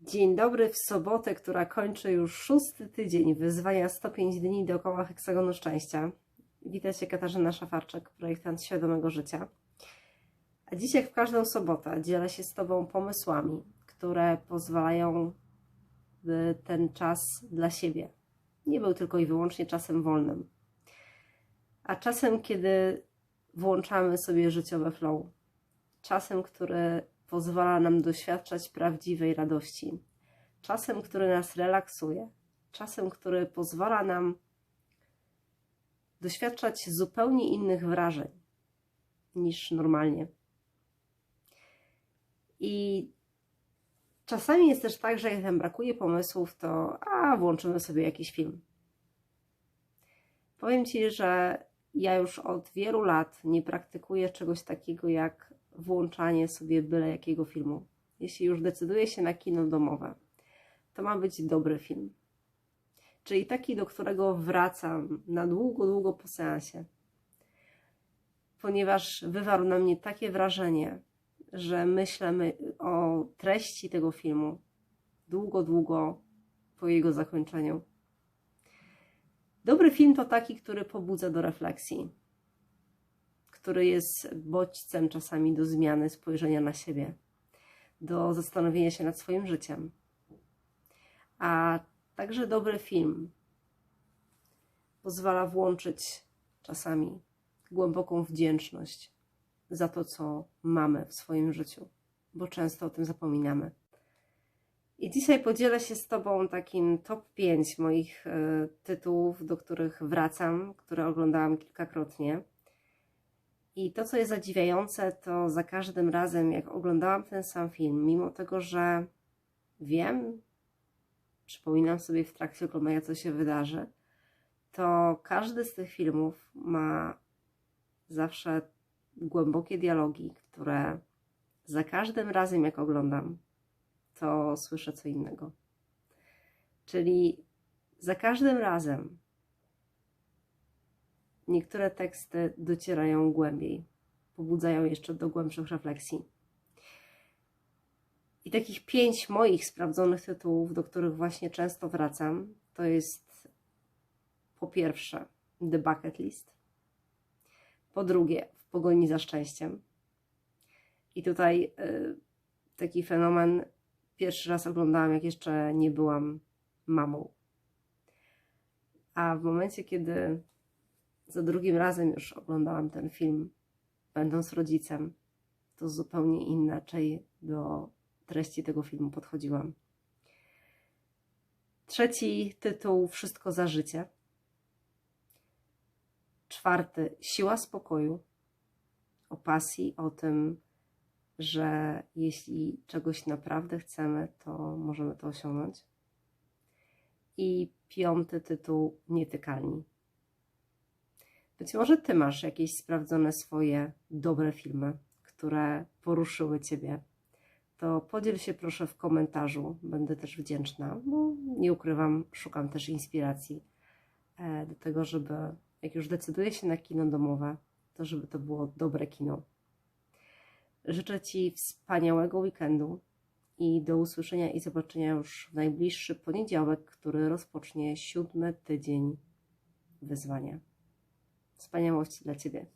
Dzień dobry w sobotę, która kończy już szósty tydzień wyzwania 105 dni dookoła heksagonu szczęścia. Witam się Katarzyna Szafarczyk, projektant świadomego życia. A dziś jak w każdą sobotę dzielę się z Tobą pomysłami, które pozwalają, by ten czas dla siebie nie był tylko i wyłącznie czasem wolnym, a czasem, kiedy włączamy sobie życiowe flow, czasem, który pozwala nam doświadczać prawdziwej radości, czasem, który nas relaksuje, czasem, który pozwala nam doświadczać zupełnie innych wrażeń niż normalnie. I czasami jest też tak, że jak nam brakuje pomysłów, to a włączymy sobie jakiś film. Powiem Ci, że ja już od wielu lat nie praktykuję czegoś takiego jak włączanie sobie byle jakiego filmu. Jeśli już decyduję się na kino domowe, to ma być dobry film. Czyli taki, do którego wracam na długo, długo po seansie. Ponieważ wywarł na mnie takie wrażenie, że myślę o treści tego filmu długo, długo po jego zakończeniu. Dobry film to taki, który pobudza do refleksji, który jest bodźcem czasami do zmiany spojrzenia na siebie, do zastanowienia się nad swoim życiem. A także dobry film pozwala włączyć czasami głęboką wdzięczność za to, co mamy w swoim życiu, bo często o tym zapominamy. I dzisiaj podzielę się z Tobą takim top 5 moich y, tytułów, do których wracam, które oglądałam kilkakrotnie. I to, co jest zadziwiające, to za każdym razem, jak oglądałam ten sam film, mimo tego, że wiem, przypominam sobie w trakcie oglądania, co się wydarzy, to każdy z tych filmów ma zawsze głębokie dialogi, które za każdym razem, jak oglądam, to słyszę co innego. Czyli za każdym razem niektóre teksty docierają głębiej, pobudzają jeszcze do głębszych refleksji. I takich pięć moich sprawdzonych tytułów, do których właśnie często wracam, to jest po pierwsze The Bucket List, po drugie W pogoni za szczęściem. I tutaj y, taki fenomen pierwszy raz oglądałam, jak jeszcze nie byłam mamą. A w momencie, kiedy za drugim razem już oglądałam ten film, będąc rodzicem, to zupełnie inaczej do treści tego filmu podchodziłam. Trzeci tytuł Wszystko za życie. Czwarty Siła spokoju. O pasji, o tym, że jeśli czegoś naprawdę chcemy, to możemy to osiągnąć. I piąty tytuł Nietykalni. Być może Ty masz jakieś sprawdzone swoje dobre filmy, które poruszyły Ciebie. To podziel się proszę w komentarzu. Będę też wdzięczna, bo nie ukrywam, szukam też inspiracji e, do tego, żeby jak już decyduję się na kino domowe, to żeby to było dobre kino. Życzę Ci wspaniałego weekendu i do usłyszenia i zobaczenia już w najbliższy poniedziałek, który rozpocznie siódmy tydzień wyzwania. Wspaniałości dla Ciebie.